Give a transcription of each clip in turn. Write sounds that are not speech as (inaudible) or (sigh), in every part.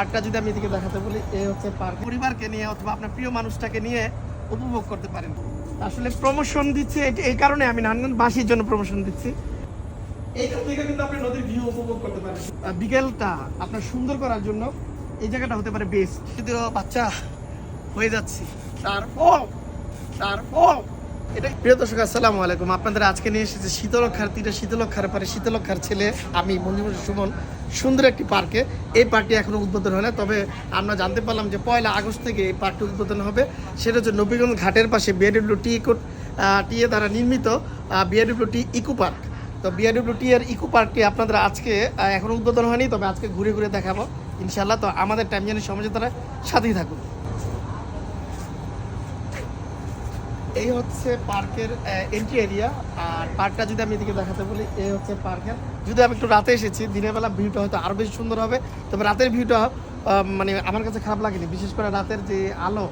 পার্কটা যদি আমি এদিকে দেখাতে বলি হচ্ছে পার্ক। পরিবারকে নিয়ে অথবা আপনার প্রিয় মানুষটাকে নিয়ে উপভোগ করতে পারেন। আসলে প্রমোশন এই কারণে আমি জন্য প্রমোশন দিচ্ছি। এইখান থেকে কিন্তু আপনি নদীর ভিউ উপভোগ করতে পারেন। বিকেলটা আপনার সুন্দর করার জন্য এই জায়গাটা হতে পারে বেস্ট বাচ্চা হয়ে যাচ্ছি। তারপর তারপর এটা প্রিয় দর্শক আলাইকুম। আপনাদের আজকে নিয়ে এসেছে শীতলক্ষার তীরে শীতলক্ষার পারে শীতলক্ষার ছেলে আমি মঞ্জুর সুমন। সুন্দর একটি পার্কে। এই পার্কটি এখনও উদ্বোধন হয় না, তবে আমরা জানতে পারলাম যে পয়লা আগস্ট থেকে এই পার্কটি উদ্বোধন হবে। সেটা হচ্ছে নবীগঞ্জ ঘাটের পাশে বিএডব্লিউ টি ইকো টি এ দ্বারা নির্মিত বিএডব্লিউ টি ইকো পার্ক। তো বিআরডব্লিউ টি এর ইকো পার্কটি আপনাদের আজকে এখনও উদ্বোধন হয়নি, তবে আজকে ঘুরে ঘুরে দেখাবো। ইনশাল্লাহ তো আমাদের টাইম জানি দ্বারা সাথেই থাকুন। এই হচ্ছে পার্কের এন্ট্রি এরিয়া আর পার্কটা যদি আমি এদিকে দেখাতে বলি, এই হচ্ছে পার্কের। যদি আমি একটু রাতে এসেছি, দিনের বেলা ভিউটা হয়তো আরও বেশি সুন্দর হবে, তবে রাতের ভিউটা মানে আমার কাছে খারাপ লাগেনি। বিশেষ করে রাতের যে আলো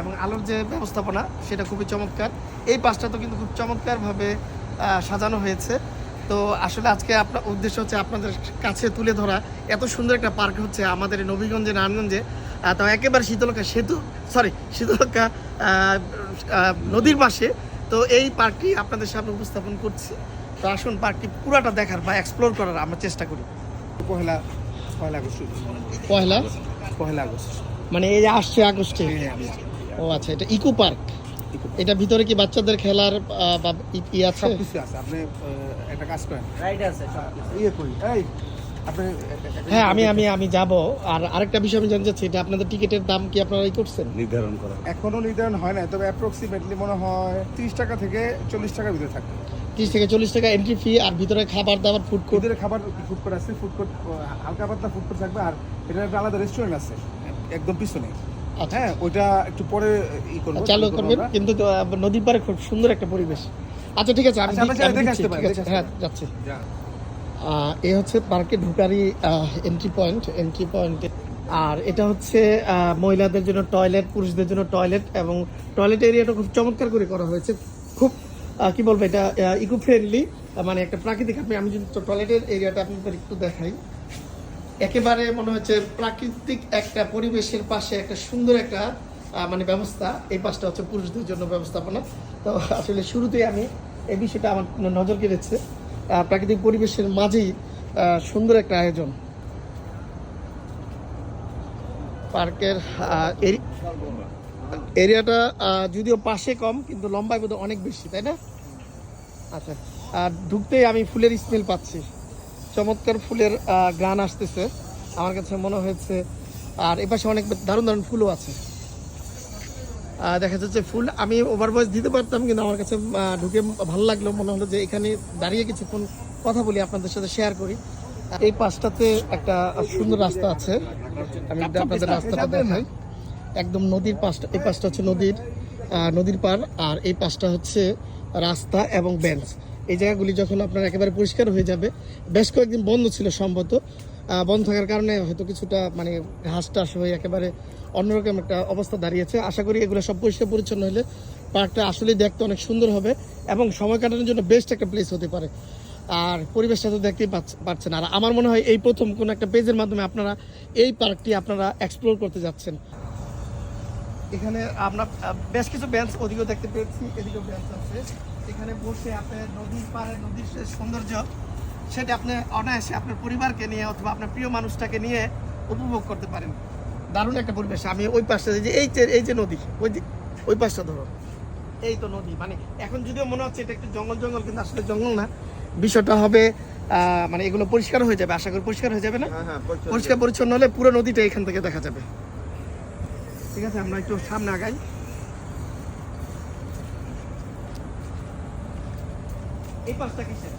এবং আলোর যে ব্যবস্থাপনা, সেটা খুবই চমৎকার। এই পাশটা তো কিন্তু খুব চমৎকারভাবে সাজানো হয়েছে। তো আসলে আজকে আপনার উদ্দেশ্য হচ্ছে আপনাদের কাছে তুলে ধরা। এত সুন্দর একটা পার্ক হচ্ছে আমাদের নবীগঞ্জে নারায়ণগঞ্জে। তো একেবারে শীতলক্ষা সেতু সরি শীতলক্ষা নদীর পাশে। তো এই পার্কটি আপনাদের সামনে উপস্থাপন করছি। তো আসুন পার্কটি পুরাটা দেখার বা এক্সপ্লোর করার আমরা চেষ্টা করি। পহেলা পহেলা আগস্ট। পয়লা? পহেলা আগস্ট। মানে এই যে আসছে আগস্টে? ও আচ্ছা এটা ইকো পার্ক। এটা ভিতরে কি বাচ্চাদের খেলার বা ই- আছে? সব কিছু আছে। আপনি একটা কাজ করেন। রাইড আছে সব কিছু ইয়ে করি। এই হ্যাঁ আমি আমি আমি যাব। আর আরেকটা বিষয় আমি জানতে চাচ্ছি এটা আপনাদের টিকিটের দাম কি আপনারা ই করছেন? নির্ধারণ করা। এখনও নির্ধারণ হয় না তবে অ্যাপ্রক্সিমেটলি মনে হয় তিরিশ টাকা থেকে চল্লিশ টাকার ভিতরে থাকবে। তিরিশ থেকে চল্লিশ টাকা এন্ট্রি ফি আর ভিতরে খাবার দাবার ফুড কোর্ট ভিতরে খাবার ফুড কোর্ট আছে ফুড কোর্ট হালকা পাতলা ফুড কোর্ট থাকবে আর এটা একটা আলাদা রেস্টুরেন্ট আছে একদম পিছনে। আচ্ছা। হ্যাঁ ওইটা একটু পরে ই করব চালু ই করব করবেন কিন্তু নদীর পাড়ে খুব সুন্দর একটা পরিবেশ। আচ্ছা ঠিক আছে আমি আচ্ছা, দেখে আসতে পারি, হ্যাঁ যাচ্ছি। এ হচ্ছে পার্কে ঢুকারই এন্ট্রি পয়েন্ট এন্ট্রি পয়েন্টে আর এটা হচ্ছে মহিলাদের জন্য টয়লেট পুরুষদের জন্য টয়লেট এবং টয়লেট এরিয়াটা খুব চমৎকার করে করা হয়েছে। খুব কি বলব এটা ইকো ফ্রেন্ডলি মানে একটা প্রাকৃতিক। আপনি, আমি যদি টয়লেটের এরিয়াটা আপনাদের একটু দেখাই। একেবারে মনে হচ্ছে প্রাকৃতিক একটা পরিবেশের পাশে একটা সুন্দর একটা মানে ব্যবস্থা। এই পাশটা হচ্ছে পুরুষদের জন্য ব্যবস্থাপনা। তো আসলে শুরুতেই আমি এই বিষয়টা আমার নজর কেড়েছে। প্রাকৃতিক পরিবেশের মাঝেই সুন্দর একটা আয়োজন। পার্কের এরিয়াটা যদিও পাশে কম, কিন্তু লম্বায় বোধহয় অনেক বেশি, তাই না? আচ্ছা আর ঢুকতেই আমি ফুলের স্মেল পাচ্ছি। চমৎকার ফুলের গান আসতেছে। আমার কাছে মনে হয়েছে, আর এপাশে অনেক দারুণ দারুণ ফুলও আছে। দেখা যাচ্ছে ফুল আমি ওভার ভয়েস দিতে পারতাম কিন্তু আমার কাছে ঢুকে ভালো লাগল মনে হলো যে এখানে দাঁড়িয়ে কিছুক্ষণ কথা বলি আপনাদের সাথে শেয়ার করি। এই পাশটাতে একটা সুন্দর রাস্তা আছে। আমি আপনাদের রাস্তাটা দেখাই। একদম নদীর পাশটা এই পাশটা হচ্ছে নদীর নদীর পার আর এই পাশটা হচ্ছে রাস্তা এবং বেঞ্চ এই জায়গাগুলি যখন আপনার একেবারে পরিষ্কার হয়ে যাবে বেশ কয়েকদিন বন্ধ ছিল সম্ভবত বন্ধ থাকার কারণে হয়তো কিছুটা মানে ঘাস টাস হয়ে একেবারে অন্যরকম একটা অবস্থা দাঁড়িয়েছে। আশা করি এগুলো সব পরিষ্কার পরিচ্ছন্ন হলে পার্কটা আসলেই দেখতে অনেক সুন্দর হবে এবং সময় কাটানোর জন্য বেস্ট একটা প্লেস হতে পারে। আর পরিবেশটা তো দেখতেই পাচ্ছ- পাচ্ছেন। আর আমার মনে হয় এই প্রথম কোনো একটা পেজের মাধ্যমে আপনারা এই পার্কটি আপনারা এক্সপ্লোর করতে যাচ্ছেন। এখানে আমরা বেশ কিছু বেঞ্চ ওদিকেও দেখতে পেয়েছি, এদিকেও বেঞ্চ আছে। এখানে বসে আপনার নদীর পাড়ে, নদীর সৌন্দর্য সেটা আপনি অনায়াসে আপনার পরিবারকে নিয়ে অথবা আপনার প্রিয় মানুষটাকে নিয়ে উপভোগ করতে পারেন। দারুণ একটা পরিবেশ। আমি ওই পাশটা যে এই যে এই যে নদী ওই যে ওই পাশটা ধরো। এই তো নদী মানে এখন যদিও মনে হচ্ছে এটা একটু জঙ্গল জঙ্গল কিন্তু আসলে জঙ্গল না। বিষয়টা হবে মানে এগুলো পরিষ্কার হয়ে যাবে আশা করি পরিষ্কার হয়ে যাবে না? পরিষ্কার পরিচ্ছন্ন হলে পুরো নদীটা এখান থেকে দেখা যাবে। ঠিক আছে আমরা একটু সামনে আগাই। এই পাশটা কিসের?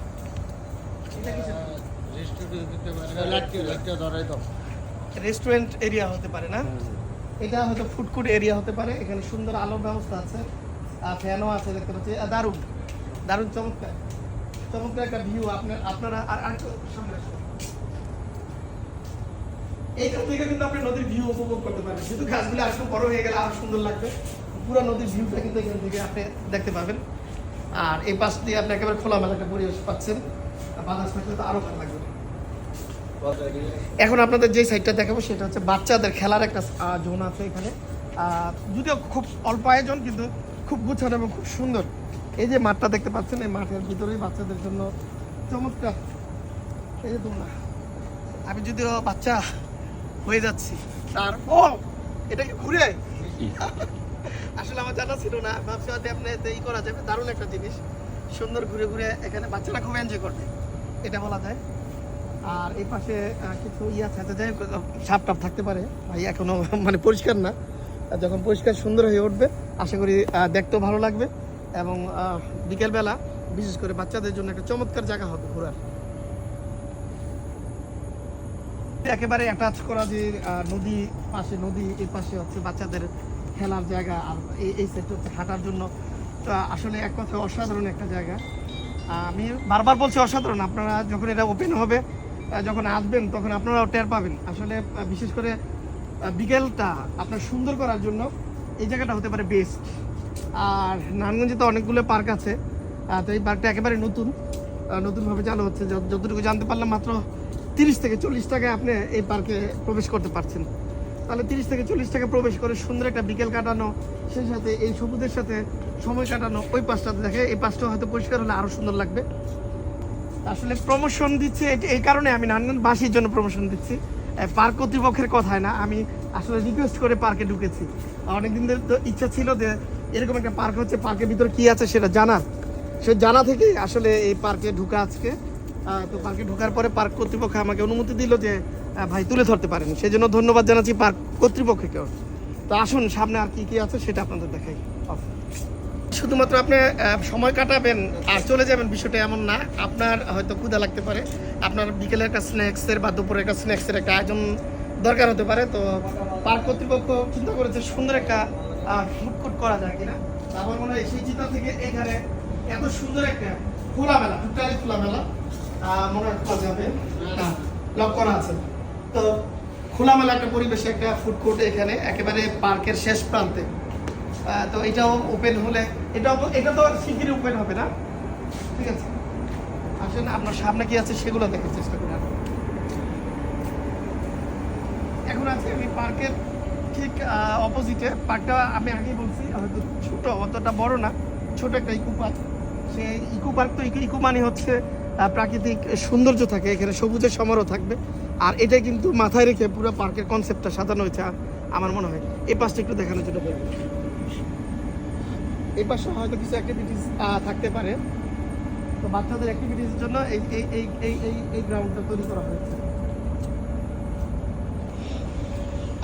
রেস্টুরেন্ট এরিয়া হতে পারে না। এটা হয়তো এরিয়া হতে পারে। এখানে সুন্দর আলোর ব্যবস্থা আছে। আর ফ্যানও আছে, দেখতে পাচ্ছি। দারুণ। দারুণ চমৎকার। চমৎকার একটা ভিউ আপনার, আপনারা আর আর এইখান থেকে কিন্তু আপনি নদীর ভিউ উপভোগ করতে পারবেন। শুধু গাছগুলো আরেকটু বড় হয়ে গেলে আরও সুন্দর লাগবে। পুরো নদীর ভিউটা কিন্তু এখান থেকে আপনি দেখতে পাবেন। আর এই পাশ দিয়ে আপনি একেবারে খোলামেলা একটা পরিবেশ পাচ্ছেন। বাতাস থাকলে তো আরও ভালো লাগবে। এখন আপনাদের যে সাইডটা দেখাবো সেটা হচ্ছে বাচ্চাদের খেলার একটা জোন আছে এখানে। আহ, যদিও খুব অল্প আয়োজন কিন্তু খুব গুছানো এবং খুব সুন্দর। এই যে মাঠটা দেখতে পাচ্ছেন এই মাঠের ভিতরেই বাচ্চাদের জন্য চমৎকার। এই যে তোমরা আমি যদিও বাচ্চা হয়ে যাচ্ছি তার ও এটা কি ঘুরে? আসলে আমার জানা ছিল না ভাবছি হয়তো আপনি এতে ই করা যাবে দারুণ একটা জিনিস। সুন্দর ঘুরে ঘুরে এখানে বাচ্চারা খুব এনজয় করবে। এটা বলা যায়। আর এই পাশে কিছু ইয়া থাকে যাই হোক, সাপ টাপ থাকতে পারে। ভাই এখনও (laughs) মানে পরিষ্কার না। যখন পরিষ্কার সুন্দর হয়ে উঠবে আশা করি দেখতেও ভালো লাগবে। এবং বিকেলবেলা বিশেষ করে বাচ্চাদের জন্য একটা চমৎকার জায়গা হবে ঘোরার। একেবারে অ্যাটাচ করা যে নদী পাশে নদী এই পাশে হচ্ছে বাচ্চাদের খেলার জায়গা। আর এই এই হচ্ছে হাঁটার জন্য। তো আসলে এক কথা অসাধারণ একটা জায়গা। আমি বারবার বলছি অসাধারণ, আপনারা যখন এটা ওপেন হবে যখন আসবেন, তখন আপনারাও টের পাবেন। আসলে বিশেষ করে বিকেলটা আপনার সুন্দর করার জন্য এই জায়গাটা হতে পারে বেস্ট আর নারায়ণগঞ্জে তো অনেকগুলো পার্ক আছে তো এই পার্কটা একেবারে নতুন নতুনভাবে চালু হচ্ছে। যত- যতটুকু জানতে পারলাম, মাত্র তিরিশ থেকে চল্লিশ টাকায় আপনি এই পার্কে প্রবেশ করতে পারছেন। তাহলে তিরিশ থেকে চল্লিশ টাকা প্রবেশ করে সুন্দর একটা বিকেল কাটানো, সেই সাথে এই সবুজের সাথে সময় কাটানো ওই পাশটাতে দেখে, এই পাশটা হয়তো পরিষ্কার হলে আরও সুন্দর লাগবে। আসলে প্রমোশন দিচ্ছে এই কারণে আমি নারায়ণগঞ্জবাসীর জন্য প্রমোশন দিচ্ছি। পার্ক কর্তৃপক্ষের কথায় না, আমি আসলে রিকোয়েস্ট করে পার্কে ঢুকেছি। অনেকদিন ধরে তো ইচ্ছা ছিল যে এরকম একটা পার্ক হচ্ছে পার্কের ভিতরে কি আছে সেটা জানার। সে জানা থেকে আসলে এই পার্কে ঢুকা আজকে। তো পার্কে ঢোকার পরে পার্ক কর্তৃপক্ষ আমাকে অনুমতি দিল যে ভাই, তুলে ধরতে পারেন। সেই জন্য ধন্যবাদ জানাচ্ছি পার্ক কর্তৃপক্ষকেও। তো আসুন, সামনে আর কি কি আছে সেটা আপনাদের দেখাই। শুধুমাত্র আপনি সময় কাটাবেন আর চলে যাবেন, বিষয়টা এমন না। আপনার হয়তো ক্ষুধা লাগতে পারে। আপনার বিকেলে একটা স্ন্যাক্সের বা দুপুরের একটা স্ন্যাক্সের একটা আয়োজন দরকার হতে পারে। তো পার্ক কর্তৃপক্ষ চিন্তা করেছে সুন্দর একটা ফুড কোর্ট করা যায় কিনা। আমার মনে হয় সেই চিন্তা থেকে এখানে এত সুন্দর একটা খোলামেলা টোটালি খোলা মেলা মনে হয় যাবে। লক করা আছে। তো খোলামেলা একটা পরিবেশে একটা ফুড কোর্ট এখানে একেবারে পার্কের শেষ প্রান্তে। তো এটাও ওপেন হলে, এটাও এটা তো শিগগিরই ওপেন হবে না। ঠিক আছে? আসেন আপনার সামনে কি আছে সেগুলো দেখার চেষ্টা করি এখন আছে আমি পার্কের ঠিক অপোজিটে পার্কটা আমি আগেই বলছি, হয়তো ছোট, অতটা বড় না, ছোট একটা ইকো পার্ক। সেই ইকো পার্ক তো ইকো মানে হচ্ছে প্রাকৃতিক সৌন্দর্য থাকে, এখানে সবুজের সমারোহ থাকবে। আর এটা কিন্তু মাথায় রেখে পুরো পার্কের কনসেপ্টটা সাজানো হয়েছে আমার মনে হয় এই পাশটা একটু দেখানোর জন্য বলব। এই পাশে হয়তো কিছু অ্যাক্টিভিটিস থাকতে পারে। তো বাচ্চাদের অ্যাক্টিভিটিসের জন্য এই এই এই এই এই গ্রাউন্ডটা তৈরি করা হয়েছে।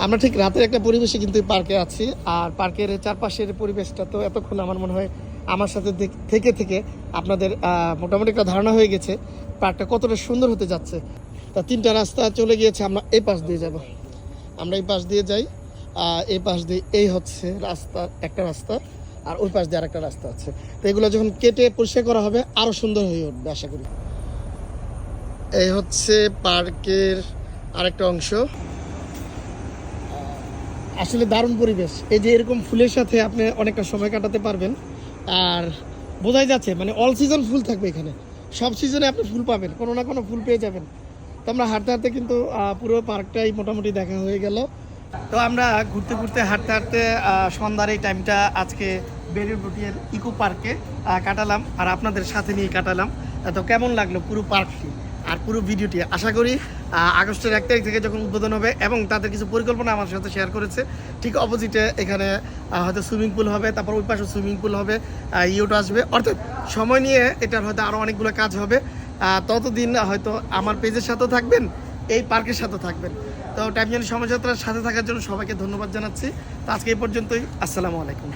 আমরা ঠিক রাতের একটা পরিবেশে কিন্তু পার্কে আছি, আর পার্কের চারপাশের পরিবেশটা তো এতক্ষণ আমার মনে হয় আমার সাথে থেকে থেকে আপনাদের মোটামুটি একটা ধারণা হয়ে গেছে। পার্কটা কতটা সুন্দর হতে যাচ্ছে। তা তিনটা রাস্তা চলে গিয়েছে, আমরা এই পাশ দিয়ে যাব। আমরা এই পাশ দিয়ে যাই এই পাশ দিয়ে এই হচ্ছে রাস্তা, একটা রাস্তা, আর ওই পাশ দিয়ে আরেকটা রাস্তা আছে। তো এগুলো যখন কেটে পরিষ্কার করা হবে আরও সুন্দর হয়ে উঠবে, আশা করি। এই হচ্ছে পার্কের আরেকটা অংশ। আসলে দারুণ পরিবেশ। এই যে এরকম ফুলের সাথে আপনি অনেকটা সময় কাটাতে পারবেন, আর বোঝাই যাচ্ছে মানে অল সিজন ফুল থাকবে এখানে। সব সিজনে আপনি ফুল পাবেন, কোনো না কোনো ফুল পেয়ে যাবেন। তো আমরা হাঁটতে হাঁটতে কিন্তু পুরো পার্কটাই মোটামুটি দেখা হয়ে গেল। তো আমরা ঘুরতে ঘুরতে, হাঁটতে হাঁটতে সন্ধ্যার এই টাইমটা আজকে বেরিবুটিয়ার ইকো পার্কে কাটালাম আর আপনাদের সাথে নিয়ে কাটালাম। তো কেমন লাগল পুরো পার্কটি আর পুরো ভিডিওটি? আশা করি আগস্টের এক তারিখ থেকে যখন উদ্বোধন হবে এবং তাদের কিছু পরিকল্পনা আমার সাথে শেয়ার করেছে, ঠিক অপোজিটে এখানে হয়তো সুইমিং পুল হবে, তারপর ওই পাশে সুইমিং পুল হবে ইউট আসবে। অর্থাৎ সময় নিয়ে এটার হয়তো আরও অনেকগুলো কাজ হবে। ততদিন হয়তো আমার পেজের সাথেও থাকবেন, এই পার্কের সাথে থাকবেন। তো টাইম সমাজ সমঝোতার সাথে থাকার জন্য সবাইকে ধন্যবাদ জানাচ্ছি। তো আজকে এই পর্যন্তই। আসসালামু আলাইকুম।